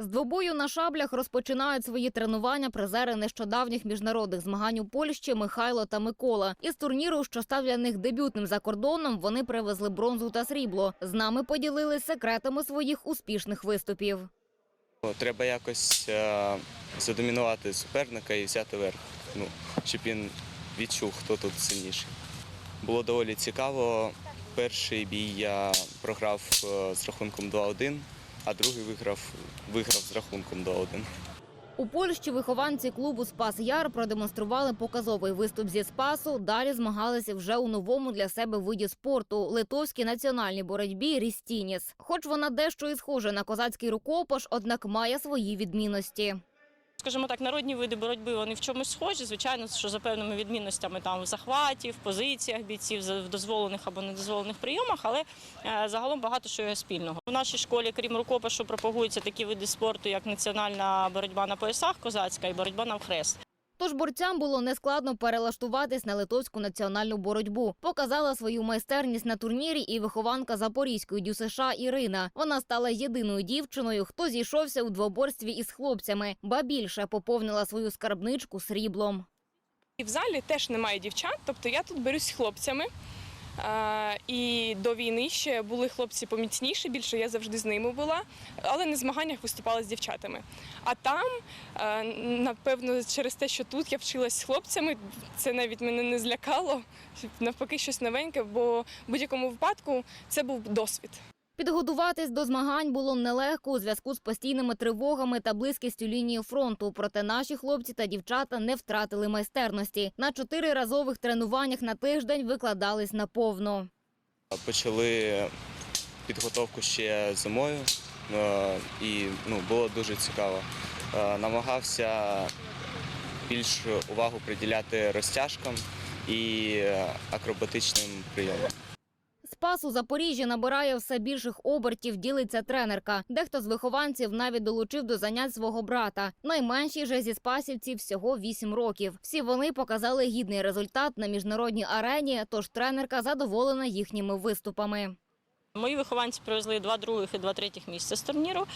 З двобою на шаблях розпочинають свої тренування призери нещодавніх міжнародних змагань у Польщі Михайло та Микола. Із турніру, що став для них дебютним за кордоном, вони привезли бронзу та срібло. З нами поділились секретами своїх успішних виступів. Треба якось е, задомінувати суперника і взяти верх, ну, щоб він відчув, хто тут сильніший. Було доволі цікаво. Перший бій я програв е, з рахунком 2-1, а другий виграв, виграв з рахунком 2-1. У Польщі вихованці клубу Спас Яр продемонстрували показовий виступ зі спасу. Далі змагалися вже у новому для себе виді спорту литовській національній боротьбі Рістініс. Хоч вона дещо і схожа на козацький рукопаш, однак має свої відмінності. Скажімо так, народні види боротьби вони в чомусь схожі. Звичайно, що за певними відмінностями там в захваті, в позиціях бійців, в дозволених або недозволених прийомах, але е, загалом багато що є спільного. У нашій школі, крім рукопашу, пропагуються такі види спорту, як національна боротьба на поясах козацька і боротьба на хрест. Тож борцям було нескладно перелаштуватись на литовську національну боротьбу. Показала свою майстерність на турнірі і вихованка Запорізької ДЮСШ Ірина. Вона стала єдиною дівчиною, хто зійшовся у двоборстві із хлопцями, ба більше поповнила свою скарбничку сріблом. І в залі теж немає дівчат, тобто я тут берусь з хлопцями. І до війни ще були хлопці поміцніші, більше я завжди з ними була, але на змаганнях виступала з дівчатами. А там, напевно, через те, що тут я вчилась з хлопцями, це навіть мене не злякало. Навпаки, щось новеньке, бо в будь-якому випадку це був досвід. Підготуватись до змагань було нелегко у зв'язку з постійними тривогами та близькістю лінії фронту. Проте наші хлопці та дівчата не втратили майстерності. На чотириразових тренуваннях на тиждень викладались наповно. Почали підготовку ще зимою е, і ну, було дуже цікаво. Е, Намагався більш увагу приділяти розтяжкам і е, акробатичним прийомам. Спас у Запоріжжі набирає все більших обертів, ділиться тренерка. Дехто з вихованців навіть долучив до занять свого брата. Найменшій же зі спасівців всього 8 років. Всі вони показали гідний результат на міжнародній арені, тож тренерка задоволена їхніми виступами. Мої вихованці привезли два других і два третіх місця з турніру.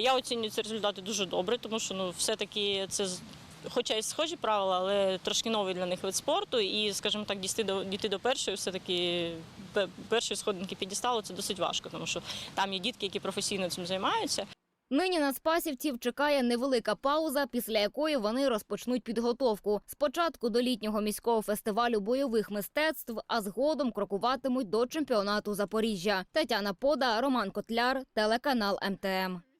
Я оцінюю ці результати дуже добре, тому що ну все-таки це з- хоча й схожі правила, але трошки новий для них вид спорту. І, скажімо так, дійти до дійти до першої, все-таки пе- першої сходинки підістало це досить важко, тому що там є дітки, які професійно цим займаються. Нині на спасівців чекає невелика пауза, після якої вони розпочнуть підготовку. Спочатку до літнього міського фестивалю бойових мистецтв, а згодом крокуватимуть до чемпіонату Запоріжжя. Тетяна Пода, Роман Котляр, телеканал МТМ.